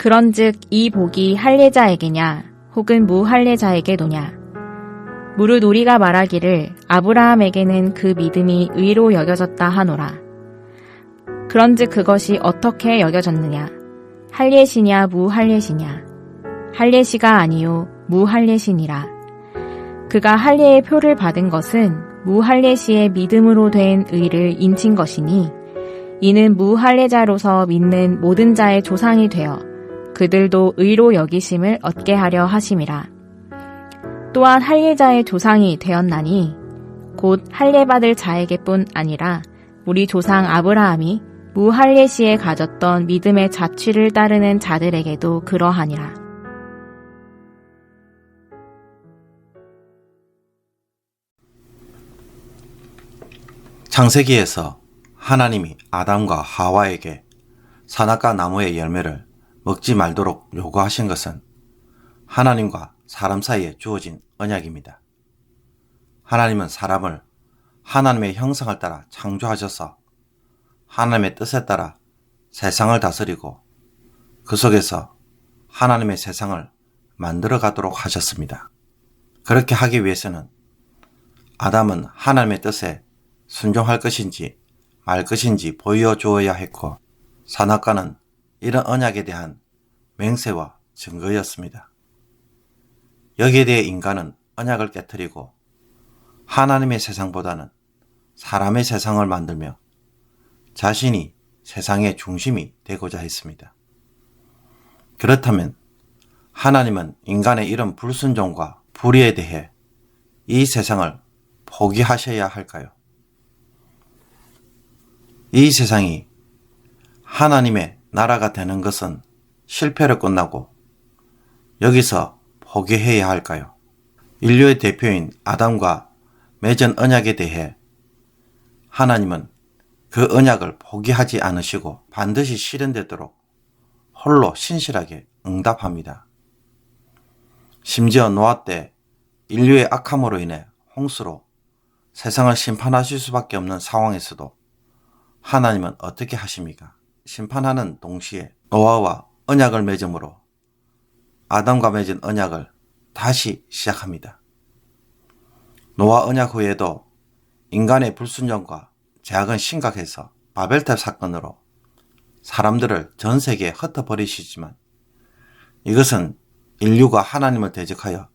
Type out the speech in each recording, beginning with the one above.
그런즉 이 복이 할례자에게냐 혹은 무할례자에게도냐 무릇 우리가 말하기를 아브라함에게는 그 믿음이 의로 여겨졌다 하노라. 그런즉 그것이 어떻게 여겨졌느냐 할례시냐 무할례시냐 할례시가 아니요 무할례시니라. 그가 할례의 표를 받은 것은 무할례시의 믿음으로 된 의를 인친 것이니 이는 무할례자로서 믿는 모든 자의 조상이 되어 그들도 의로 여기심을 얻게 하려 하심이라. 또한 할례자의 조상이 되었나니 곧 할례받을 자에게뿐 아니라 우리 조상 아브라함이 무할례 시에 가졌던 믿음의 자취를 따르는 자들에게도 그러하니라. 창세기에서 하나님이 아담과 하와에게 선악과 나무의 열매를 먹지 말도록 요구하신 것은 하나님과 사람 사이에 주어진 언약입니다. 하나님은 사람을 하나님의 형상을 따라 창조하셔서 하나님의 뜻에 따라 세상을 다스리고 그 속에서 하나님의 세상을 만들어 가도록 하셨습니다. 그렇게 하기 위해서는 아담은 하나님의 뜻에 순종할 것인지 말 것인지 보여주어야 했고 산악과는 이런 언약에 대한 맹세와 증거였습니다. 여기에 대해 인간은 언약을 깨뜨리고 하나님의 세상보다는 사람의 세상을 만들며 자신이 세상의 중심이 되고자 했습니다. 그렇다면 하나님은 인간의 이런 불순종과 불의에 대해 이 세상을 포기하셔야 할까요? 이 세상이 하나님의 나라가 되는 것은 실패로 끝나고 여기서 포기해야 할까요? 인류의 대표인 아담과 맺은 언약에 대해 하나님은 그 언약을 포기하지 않으시고 반드시 실현되도록 홀로 신실하게 응답합니다. 심지어 노아 때 인류의 악함으로 인해 홍수로 세상을 심판하실 수밖에 없는 상황에서도 하나님은 어떻게 하십니까? 심판하는 동시에 노아와 언약을 맺음으로 아담과 맺은 언약을 다시 시작합니다. 노아 언약 후에도 인간의 불순종과 제약은 심각해서 바벨탑 사건으로 사람들을 전 세계에 흩어버리시지만 이것은 인류가 하나님을 대적하여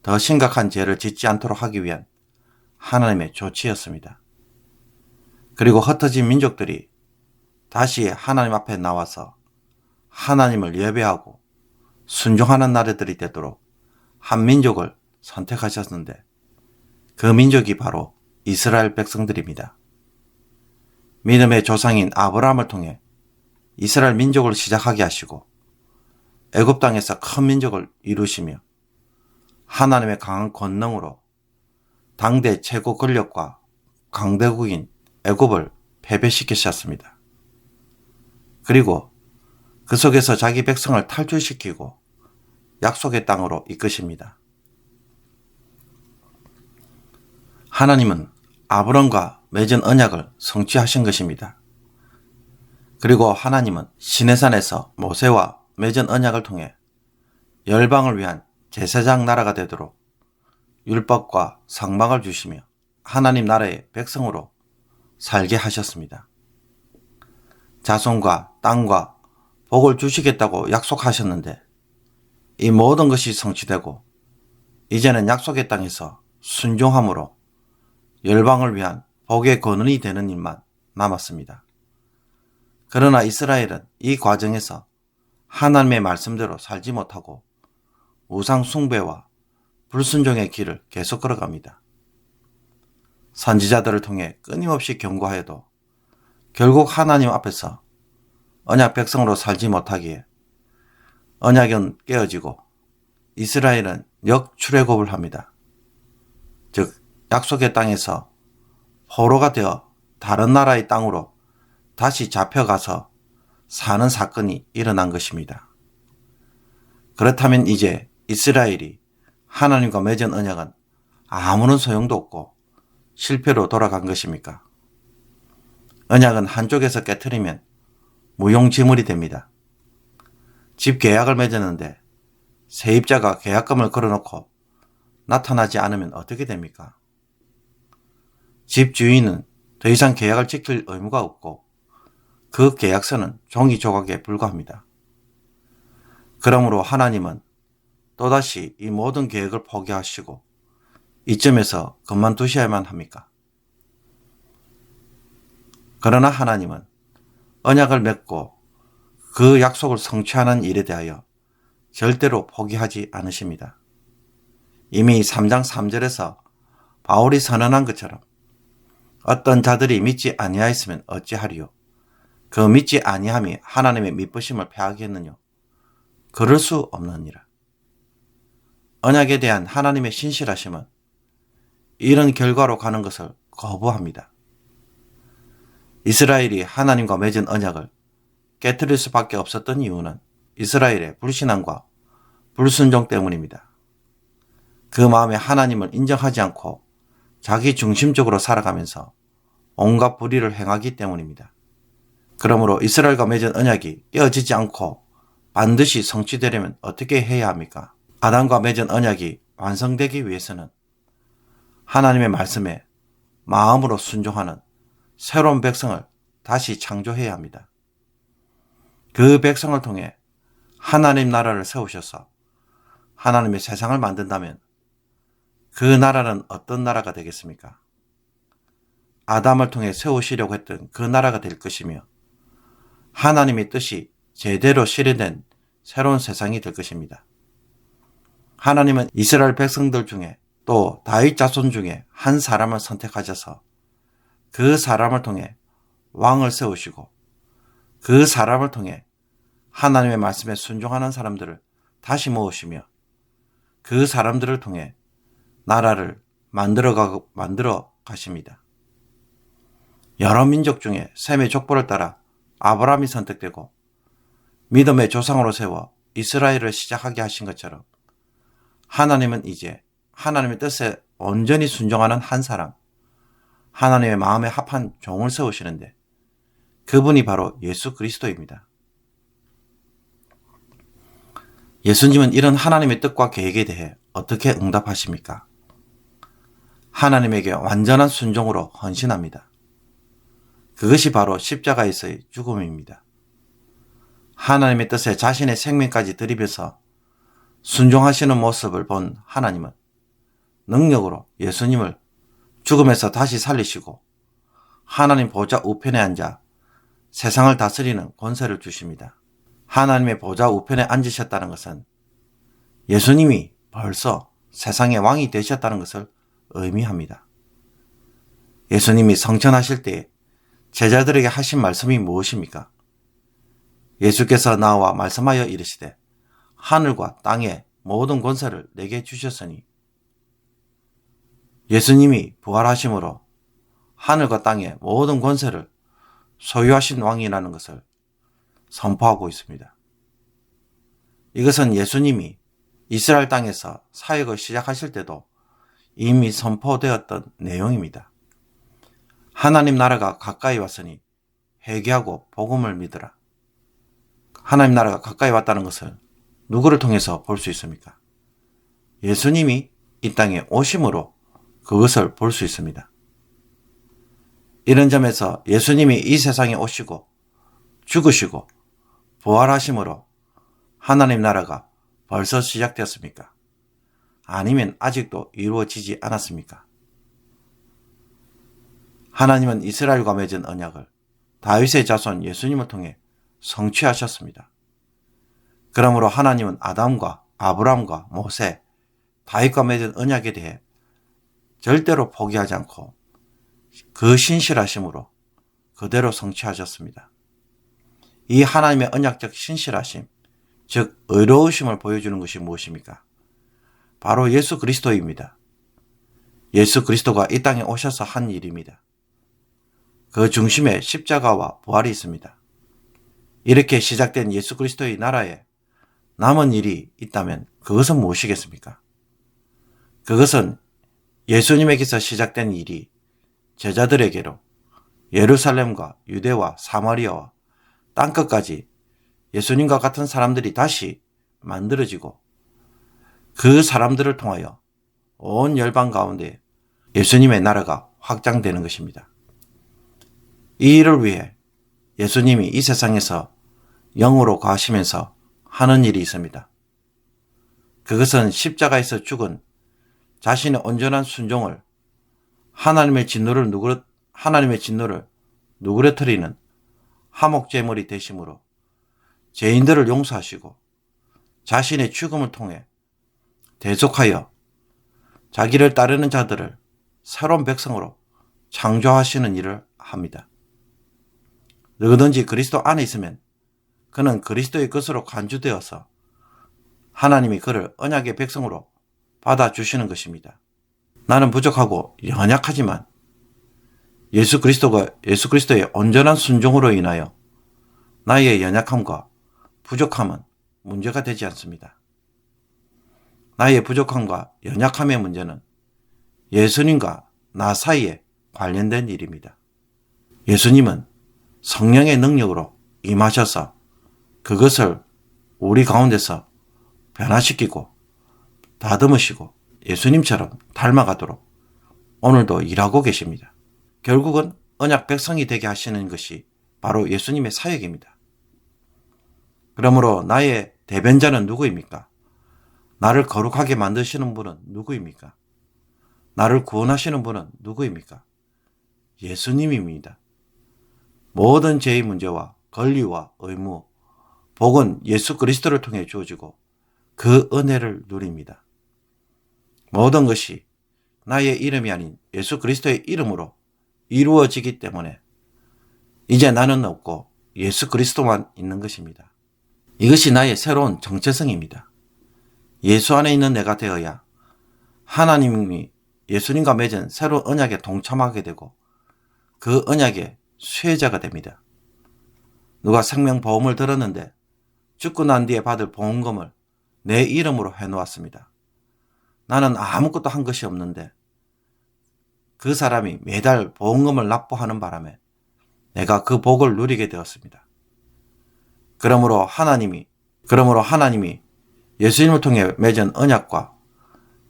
더 심각한 죄를 짓지 않도록 하기 위한 하나님의 조치였습니다. 그리고 흩어진 민족들이 다시 하나님 앞에 나와서 하나님을 예배하고 순종하는 나라들이 되도록 한 민족을 선택하셨는데 그 민족이 바로 이스라엘 백성들입니다. 믿음의 조상인 아브라함을 통해 이스라엘 민족을 시작하게 하시고 애굽 땅에서 큰 민족을 이루시며 하나님의 강한 권능으로 당대 최고 권력과 강대국인 애굽을 패배시키셨습니다. 그리고 그 속에서 자기 백성을 탈출시키고 약속의 땅으로 이끄십니다. 하나님은 아브론과 맺은 언약을 성취하신 것입니다. 그리고 하나님은 시내산에서 모세와 맺은 언약을 통해 열방을 위한 제사장 나라가 되도록 율법과 상방을 주시며 하나님 나라의 백성으로 살게 하셨습니다. 자손과 땅과 복을 주시겠다고 약속하셨는데 이 모든 것이 성취되고 이제는 약속의 땅에서 순종함으로 열방을 위한 복의 근원이 되는 일만 남았습니다. 그러나 이스라엘은 이 과정에서 하나님의 말씀대로 살지 못하고 우상 숭배와 불순종의 길을 계속 걸어갑니다. 선지자들을 통해 끊임없이 경고하여도 결국 하나님 앞에서 언약 백성으로 살지 못하기에 언약은 깨어지고 이스라엘은 역출애굽을 합니다. 즉 약속의 땅에서 포로가 되어 다른 나라의 땅으로 다시 잡혀가서 사는 사건이 일어난 것입니다. 그렇다면 이제 이스라엘이 하나님과 맺은 언약은 아무런 소용도 없고 실패로 돌아간 것입니까? 언약은 한쪽에서 깨뜨리면 무용지물이 됩니다. 집 계약을 맺었는데 세입자가 계약금을 걸어놓고 나타나지 않으면 어떻게 됩니까? 집 주인은 더 이상 계약을 지킬 의무가 없고 그 계약서는 종이 조각에 불과합니다. 그러므로 하나님은 또다시 이 모든 계획을 포기하시고 이점에서 그만두셔야만 합니까? 그러나 하나님은 언약을 맺고 그 약속을 성취하는 일에 대하여 절대로 포기하지 않으십니다. 이미 3장 3절에서 바울이 선언한 것처럼 어떤 자들이 믿지 아니하였으면 어찌하리요? 그 믿지 아니함이 하나님의 믿으심을 패하겠느냐? 그럴 수 없느니라. 언약에 대한 하나님의 신실하심은 이런 결과로 가는 것을 거부합니다. 이스라엘이 하나님과 맺은 언약을 깨뜨릴 수밖에 없었던 이유는 이스라엘의 불신앙과 불순종 때문입니다. 그 마음에 하나님을 인정하지 않고 자기 중심적으로 살아가면서 온갖 불의를 행하기 때문입니다. 그러므로 이스라엘과 맺은 언약이 깨어지지 않고 반드시 성취되려면 어떻게 해야 합니까? 아담과 맺은 언약이 완성되기 위해서는 하나님의 말씀에 마음으로 순종하는 새로운 백성을 다시 창조해야 합니다. 그 백성을 통해 하나님 나라를 세우셔서 하나님의 세상을 만든다면 그 나라는 어떤 나라가 되겠습니까? 아담을 통해 세우시려고 했던 그 나라가 될 것이며 하나님의 뜻이 제대로 실현된 새로운 세상이 될 것입니다. 하나님은 이스라엘 백성들 중에 또 다윗 자손 중에 한 사람을 선택하셔서 그 사람을 통해 왕을 세우시고 그 사람을 통해 하나님의 말씀에 순종하는 사람들을 다시 모으시며 그 사람들을 통해 나라를 만들어 가, 만들어 가십니다. 여러 민족 중에 셈의 족보를 따라 아브라함이 선택되고 믿음의 조상으로 세워 이스라엘을 시작하게 하신 것처럼 하나님은 이제 하나님의 뜻에 온전히 순종하는 한 사람, 하나님의 마음에 합한 종을 세우시는데 그분이 바로 예수 그리스도입니다. 예수님은 이런 하나님의 뜻과 계획에 대해 어떻게 응답하십니까? 하나님에게 완전한 순종으로 헌신합니다. 그것이 바로 십자가에서의 죽음입니다. 하나님의 뜻에 자신의 생명까지 들이면서 순종하시는 모습을 본 하나님은 능력으로 예수님을 죽음에서 다시 살리시고 하나님 보좌 우편에 앉아 세상을 다스리는 권세를 주십니다. 하나님의 보좌 우편에 앉으셨다는 것은 예수님이 벌써 세상의 왕이 되셨다는 것을 의미합니다. 예수님이 성천하실 때 제자들에게 하신 말씀이 무엇입니까? 예수께서 나와 말씀하여 이르시되 하늘과 땅의 모든 권세를 내게 주셨으니 예수님이 부활하심으로 하늘과 땅의 모든 권세를 소유하신 왕이라는 것을 선포하고 있습니다. 이것은 예수님이 이스라엘 땅에서 사역을 시작하실 때도 이미 선포되었던 내용입니다. 하나님 나라가 가까이 왔으니 회개하고 복음을 믿으라. 하나님 나라가 가까이 왔다는 것을 누구를 통해서 볼 수 있습니까? 예수님이 이 땅에 오심으로 그것을 볼 수 있습니다. 이런 점에서 예수님이 이 세상에 오시고 죽으시고 부활하심으로 하나님 나라가 벌써 시작되었습니까? 아니면 아직도 이루어지지 않았습니까? 하나님은 이스라엘과 맺은 언약을 다윗의 자손 예수님을 통해 성취하셨습니다. 그러므로 하나님은 아담과 아브람과 모세, 다윗과 맺은 언약에 대해 절대로 포기하지 않고 그 신실하심으로 그대로 성취하셨습니다. 이 하나님의 언약적 신실하심, 즉 의로우심을 보여주는 것이 무엇입니까? 바로 예수 그리스도입니다. 예수 그리스도가 이 땅에 오셔서 한 일입니다. 그 중심에 십자가와 부활이 있습니다. 이렇게 시작된 예수 그리스도의 나라에 남은 일이 있다면 그것은 무엇이겠습니까? 그것은 예수님에게서 시작된 일이 제자들에게로 예루살렘과 유대와 사마리아와 땅끝까지 예수님과 같은 사람들이 다시 만들어지고 그 사람들을 통하여 온 열방 가운데 예수님의 나라가 확장되는 것입니다. 이 일을 위해 예수님이 이 세상에서 영으로 가시면서 하는 일이 있습니다. 그것은 십자가에서 죽은 자신의 온전한 순종을 하나님의 진노를 누그러 하나님의 진노를 누그러뜨리는 화목 제물이 되심으로 죄인들을 용서하시고 자신의 죽음을 통해 대속하여 자기를 따르는 자들을 새로운 백성으로 창조하시는 일을 합니다. 누구든지 그리스도 안에 있으면 그는 그리스도의 것으로 간주되어서 하나님이 그를 언약의 백성으로 받아주시는 것입니다. 나는 부족하고 연약하지만 예수 그리스도가 예수 그리스도의 온전한 순종으로 인하여 나의 연약함과 부족함은 문제가 되지 않습니다. 나의 부족함과 연약함의 문제는 예수님과 나 사이에 관련된 일입니다. 예수님은 성령의 능력으로 임하셔서 그것을 우리 가운데서 변화시키고 다듬으시고 예수님처럼 닮아가도록 오늘도 일하고 계십니다. 결국은 언약 백성이 되게 하시는 것이 바로 예수님의 사역입니다. 그러므로 나의 대변자는 누구입니까? 나를 거룩하게 만드시는 분은 누구입니까? 나를 구원하시는 분은 누구입니까? 예수님입니다. 모든 죄의 문제와 권리와 의무, 복은 예수 그리스도를 통해 주어지고 그 은혜를 누립니다. 모든 것이 나의 이름이 아닌 예수 그리스도의 이름으로 이루어지기 때문에 이제 나는 없고 예수 그리스도만 있는 것입니다. 이것이 나의 새로운 정체성입니다. 예수 안에 있는 내가 되어야 하나님이 예수님과 맺은 새로운 언약에 동참하게 되고 그 언약의 수혜자가 됩니다. 누가 생명보험을 들었는데 죽고 난 뒤에 받을 보험금을 내 이름으로 해놓았습니다. 나는 아무것도 한 것이 없는데 그 사람이 매달 보험금을 납부하는 바람에 내가 그 복을 누리게 되었습니다. 그러므로 하나님이 그러므로 하나님이 예수님을 통해 맺은 언약과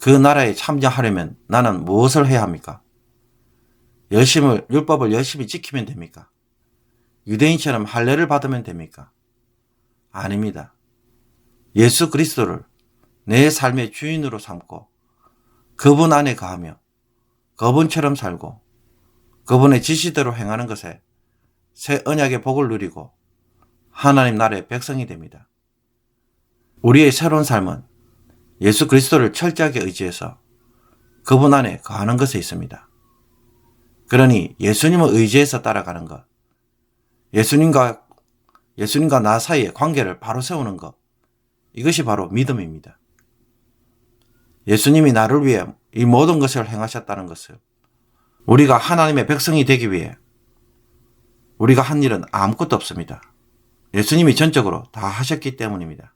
그 나라에 참여하려면 나는 무엇을 해야 합니까? 열심을 율법을 열심히 지키면 됩니까? 유대인처럼 할례를 받으면 됩니까? 아닙니다. 예수 그리스도를 내 삶의 주인으로 삼고 그분 안에 거하며 그분처럼 살고 그분의 지시대로 행하는 것에 새 언약의 복을 누리고 하나님 나라의 백성이 됩니다. 우리의 새로운 삶은 예수 그리스도를 철저하게 의지해서 그분 안에 거하는 것에 있습니다. 그러니 예수님을 의지해서 따라가는 것, 예수님과 예수님과 나 사이의 관계를 바로 세우는 것, 이것이 바로 믿음입니다. 예수님이 나를 위해 이 모든 것을 행하셨다는 것을 우리가 하나님의 백성이 되기 위해 우리가 한 일은 아무것도 없습니다. 예수님이 전적으로 다 하셨기 때문입니다.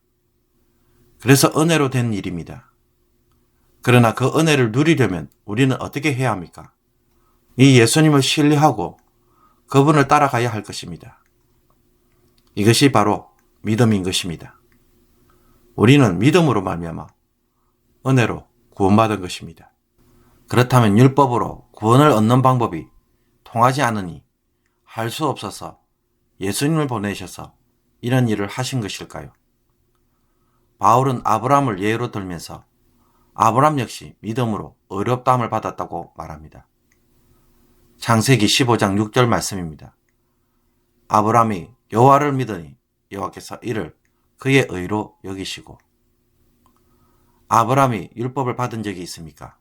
그래서 은혜로 된 일입니다. 그러나 그 은혜를 누리려면 우리는 어떻게 해야 합니까? 이 예수님을 신뢰하고 그분을 따라가야 할 것입니다. 이것이 바로 믿음인 것입니다. 우리는 믿음으로 말미암아 은혜로 구원받은 것입니다. 그렇다면 율법으로 구원을 얻는 방법이 통하지 않으니 할 수 없어서 예수님을 보내셔서 이런 일을 하신 것일까요? 바울은 아브라함을 예로 들면서 아브람 역시 믿음으로 어렵다함을 받았다고 말합니다. 창세기 15장 6절 말씀입니다. 아브람이 여호와를 믿으니 여호와께서 이를 그의 의로 여기시고 아브람이 율법을 받은 적이 있습니까?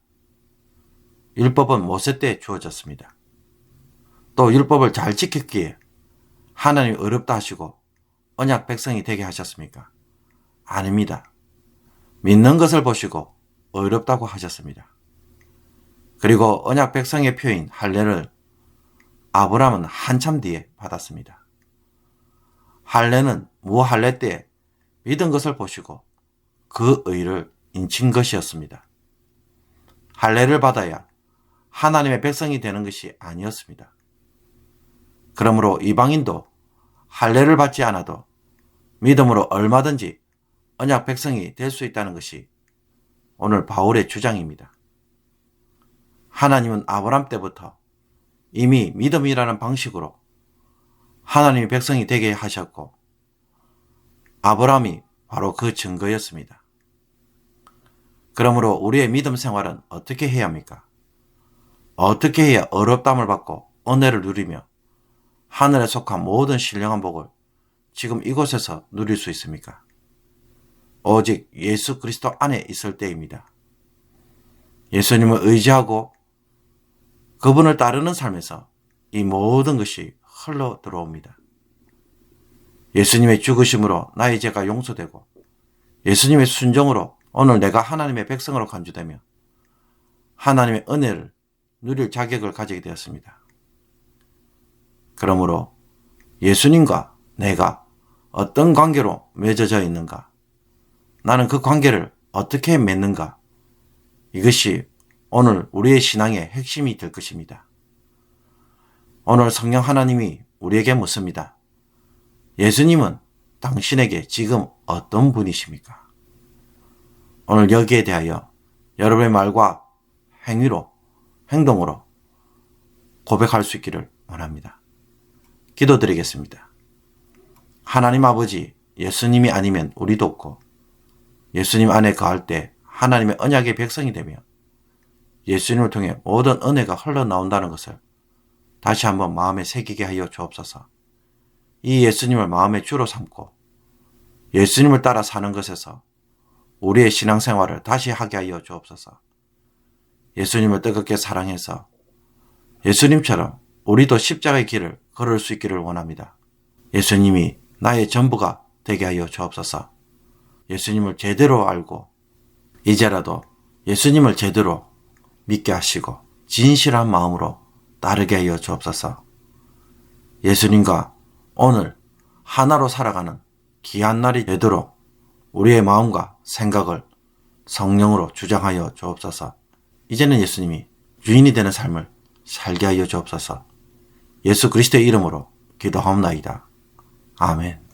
율법은 모세 때 주어졌습니다. 또 율법을 잘 지켰기에 하나님이 어렵다 하시고 언약 백성이 되게 하셨습니까? 아닙니다. 믿는 것을 보시고 어렵다고 하셨습니다. 그리고 언약 백성의 표인 할례를 아브람은 한참 뒤에 받았습니다. 할례는 무할례 때 믿은 것을 보시고 그 의를 인친 것이었습니다. 할례를 받아야 하나님의 백성이 되는 것이 아니었습니다. 그러므로 이방인도 할례를 받지 않아도 믿음으로 얼마든지 언약 백성이 될 수 있다는 것이 오늘 바울의 주장입니다. 하나님은 아브람 때부터 이미 믿음이라는 방식으로 하나님의 백성이 되게 하셨고 아브람이 바로 그 증거였습니다. 그러므로 우리의 믿음 생활은 어떻게 해야 합니까? 어떻게 해야 어렵담을 받고 은혜를 누리며 하늘에 속한 모든 신령한 복을 지금 이곳에서 누릴 수 있습니까? 오직 예수 그리스도 안에 있을 때입니다. 예수님을 의지하고 그분을 따르는 삶에서 이 모든 것이 흘러 들어옵니다. 예수님의 죽으심으로 나의 죄가 용서되고 예수님의 순종으로 오늘 내가 하나님의 백성으로 간주되며 하나님의 은혜를 누릴 자격을 가지게 되었습니다. 그러므로 예수님과 내가 어떤 관계로 맺어져 있는가? 나는 그 관계를 어떻게 맺는가? 이것이 오늘 우리의 신앙의 핵심이 될 것입니다. 오늘 성령 하나님이 우리에게 묻습니다. 예수님은 당신에게 지금 어떤 분이십니까? 오늘 여기에 대하여 여러분의 말과 행위로, 행동으로 고백할 수 있기를 원합니다. 기도드리겠습니다. 하나님 아버지, 예수님이 아니면 우리도 없고, 예수님 안에 거할 때 하나님의 언약의 백성이 되며, 예수님을 통해 모든 은혜가 흘러나온다는 것을 다시 한번 마음에 새기게 하여 주옵소서. 이 예수님을 마음의 주로 삼고 예수님을 따라 사는 것에서 우리의 신앙생활을 다시 하게 하여 주옵소서. 예수님을 뜨겁게 사랑해서 예수님처럼 우리도 십자가의 길을 걸을 수 있기를 원합니다. 예수님이 나의 전부가 되게 하여 주옵소서. 예수님을 제대로 알고 이제라도 예수님을 제대로 믿게 하시고 진실한 마음으로 따르게 하여 주옵소서. 예수님과 오늘 하나로 살아가는 귀한 날이 되도록 우리의 마음과 생각을 성령으로 주장하여 주옵소서. 이제는 예수님이 주인이 되는 삶을 살게 하여 주옵소서. 예수 그리스도의 이름으로 기도하옵나이다. 아멘.